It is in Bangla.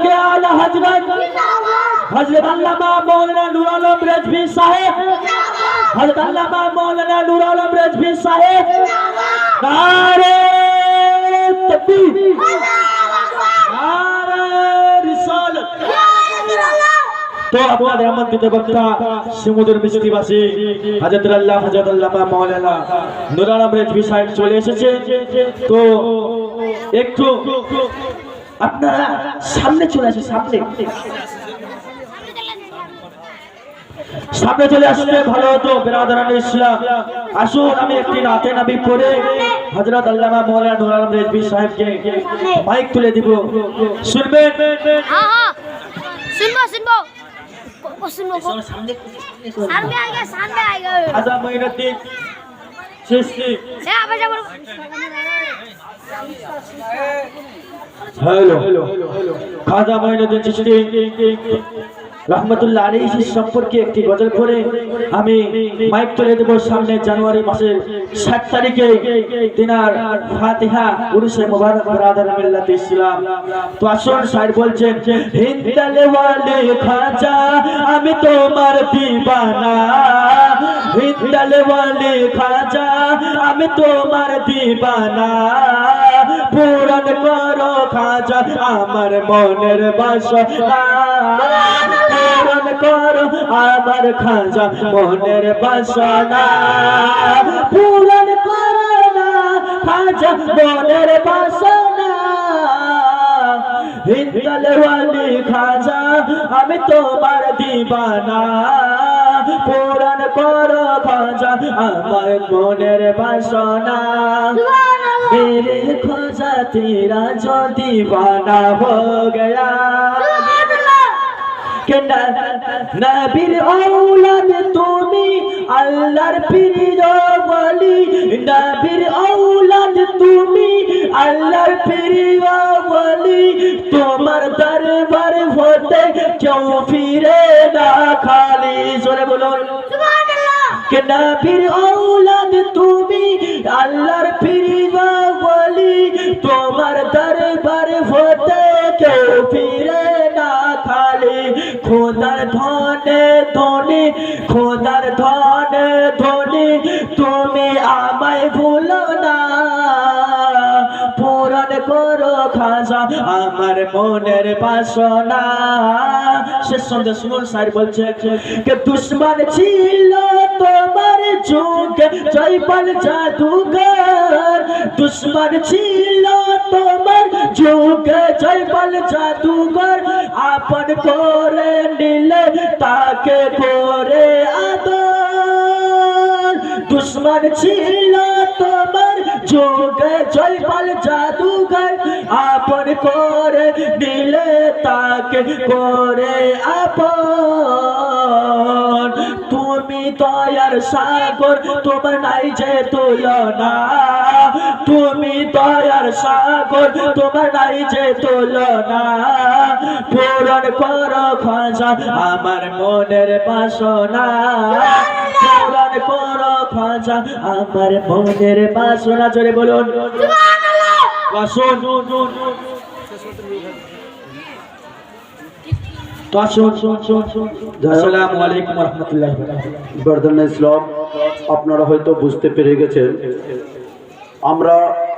के आला हजरत हजरत अल्लामा मौलाना नूर आलम रजवी साहेब हजरत अल्लामा मौलाना नूर आलम रजवी साहेब नारे तकबीर नारे रिसालत তো আপনাদের আমন্ত্রিত বক্তা সমুদ্র মিষ্টিবাসী হাজরত আল্লাহ হাজরত আল্লামা মাওলানা নূর আলম রেজভি সাহেব চলে এসেছে তো একটু আপনারা সামনে চলে আসুন সামনে। সামনে চলে আসলে ভালো হতো বেরাদারান ইসলাম। আসুন আমি একটি নাতে নাবি পরে হজরত আল্লামা মৌলানা নুর আলম রেজবি সাহেবকে মাইক তুলে দিব। শুনবেন? সামনে সামনে আজা মঈনুদ্দিন হ্যাঁ আবার যাব। হ্যালো খাজা মঈনুদ্দিন চিশতি রহমতুল্লাহ আলাইহি সম্পর্কে একটি গজল পড়ে আমি মাইক তুলে দেব সামনে জানুয়ারি মাসের সাত তারিখে তিনার ফাতিহা উরুসে মুবারক ব্রাদার মিল্লাত ইসলাম। তো আসুন শায়ের বলছেন, হিন্দালে ওয়ালে খাজা, আমি তোমার দিবানা। হিন্দালে ওয়ালে খাজা, আমি তোমার দিবানা। পূরণ করো খাজা আমার মনের বাসনা পূরণ করো আমার খাজা মনের বাসনা পূরণ করো না খাজা মনের বাসনা হিন্দল ওয়ালি খাজা আমি তোমার দিবানা। পূরণ করো খাজা আমার মনের বাসনা मेरे खोजा तेरा जो दीवाना हो गया কে নবীর ঔলাদ তুমি আল্লাহর প্রিয় বলি নবীর ঔলাদ তুমি আল্লাহর প্রিয় বলি তোমার দরবার হতে কেউ ফিরে না খালি জোরে বলুন কে নবীর ঔলাদ তুমি আল্লাহর প্রিয় বলি তোমার দরবার হতে কেউ ফিরে না খালি। খোদার ধনে ধনি, খোদার ধনে ধনি, তুমি আমায় ভুলো না করো খাজা, আমার মনের বাসনা। শেষ সন্ধ্যে শুনুন স্যার বলছে, কে দুশ্মন ছিল তোমার যুগে? জয়পাল জাদুঘর। দুশ্মন ছিল তোমার যুগে? জয়পাল জাদুঘর। আপন করে নিলে তাকে করে আদর। দুশ্মন ছিল তোমার যোগে? জয়পাল আপন করে দিলে তাকে করে আপন। তুমি দয়ার সাগর তোমার নাই যে তুলনা। তুমি দয়ার সাগর তোমার নাই যে তুলনা। পূরণ কর খাজা আমার মনের বাসনা। পূরণ কর খাজা আমার মনের বাসনা। জোরে বলুন। বাসন। আপনারা হয়তো বুঝতে পেরে গেছেন আমরা